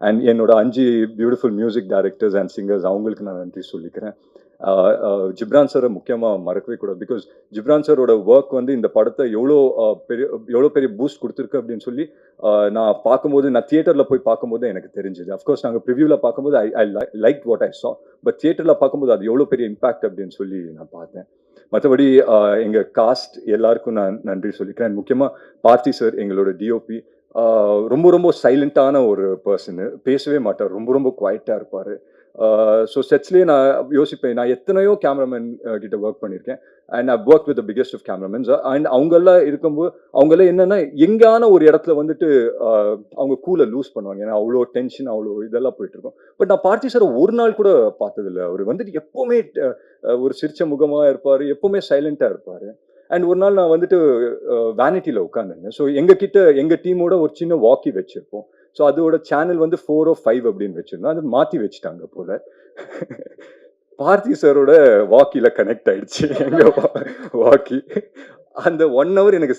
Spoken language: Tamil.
அண்ட் என்னோட அஞ்சு beautiful music directors and singers அவங்களுக்கு நான் நன்றி சொல்லிக்கிறேன். ஜிப்ரான் சாரை முக்கியமாக மறக்கவே கூடாது. பிகாஸ் ஜிப்ரான் சாரோட ஒர்க் வந்து இந்த படத்தை எவ்வளோ பெரிய எவ்வளோ பெரிய பூஸ்ட் கொடுத்துருக்கு அப்படின்னு சொல்லி நான் பார்க்கும்போது நான் தியேட்டரில் போய் பார்க்கும்போது எனக்கு தெரிஞ்சுது. அஃப்கோர்ஸ் நாங்கள் ப்ரிவியூவில் பார்க்கும்போது ஐ ஐ லைக் வாட் ஐ சா பட் தியேட்டரில் பார்க்கும்போது அது எவ்வளோ பெரிய இம்பாக்ட் அப்படின்னு சொல்லி நான் பார்த்தேன். மற்றபடி எங்கள் காஸ்ட் எல்லாருக்கும் நான் நன்றி சொல்லிக்கிறேன். முக்கியமாக பார்த்தி சார் எங்களோட டிஓபி ரொம்ப ரொம்ப சைலண்ட்டான ஒரு பர்சனு. பேசவே மாட்டார். ரொம்ப ரொம்ப குவாய்ட்டாக இருப்பார். ஸோ செட்ஸ்லேயே நான் யோசிப்பேன். நான் எத்தனையோ கேமராமேன் கிட்ட ஒர்க் பண்ணியிருக்கேன் and I work with biggest of cameramans and அவங்கெல்லாம் இருக்கும்போது அவங்கெல்லாம் என்னென்னா எங்கான ஒரு இடத்துல வந்துட்டு அவங்க கூலை லூஸ் பண்ணுவாங்க. ஏன்னா அவ்வளோ டென்ஷன் அவ்வளோ இதெல்லாம் போயிட்டு இருக்கும் பட் நான் பார்த்தி சார் ஒரு நாள் கூட பார்த்ததில்ல. அவர் வந்துட்டு எப்போவுமே ஒரு சிரிச்ச முகமாக இருப்பார். எப்போவுமே சைலண்ட்டாக இருப்பார். அண்ட் ஒரு நாள் நான் வந்துட்டு வேனிட்டியில் உட்காந்துருந்தேன் ஸோ எங்கள் கிட்ட எங்கள் டீமோட ஒரு சின்ன வாக்கி வச்சுருப்போம். ஸோ அதோட சேனல் வந்து ஃபோர் ஓ ஃபைவ் அப்படின்னு வச்சுருந்தோம். அது மாற்றி வச்சுட்டாங்க போல. பார்த்தி சாரோட வாக்கியில் கனெக்ட் ஆயிடுச்சு. எங்கள் வாக்கி அந்த ஒன் ஹவர் எனக்கு